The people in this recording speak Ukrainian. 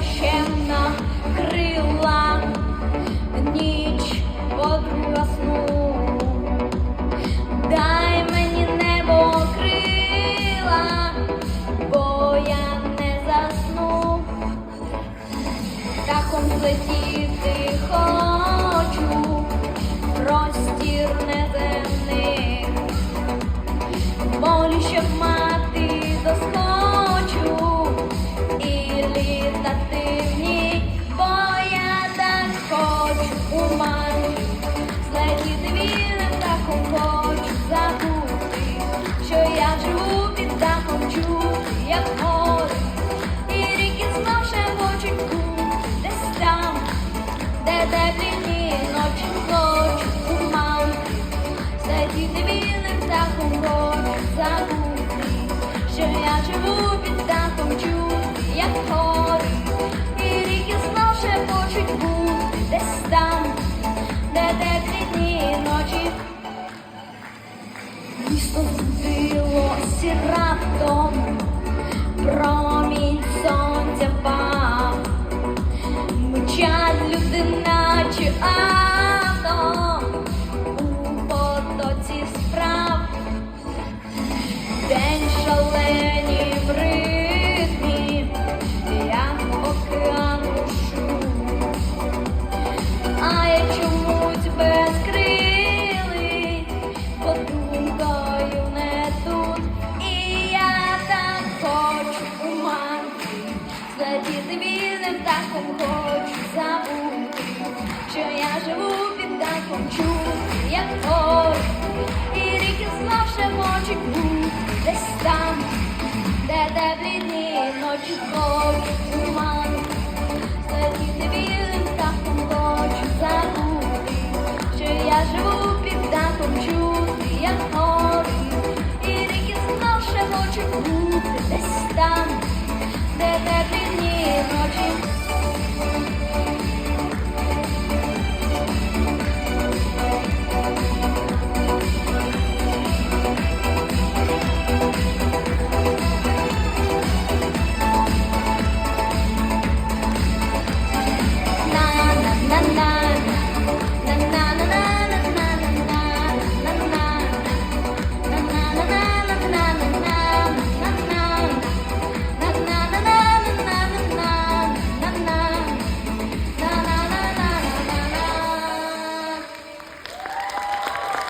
дощем крила, ніч подруга сну. Дай мені небо крила, бо я не засну. Птахом злетіти де теплі дні ночі хочу у май. Сидіти вільним птахом хочу забути, що я живу під дахом чути, як гори, і ріки знов шепочуть бути десь там, де теплі дні ночі. Місто збудилося раптом, промінь птахом хочу забути, що я живу під дахом чути, як гори, і ріки знов шепочуть бути десь там, де теплі дні ночі у манки. Сидіти вільним птахом хочу забути, що я живу під дахом чути.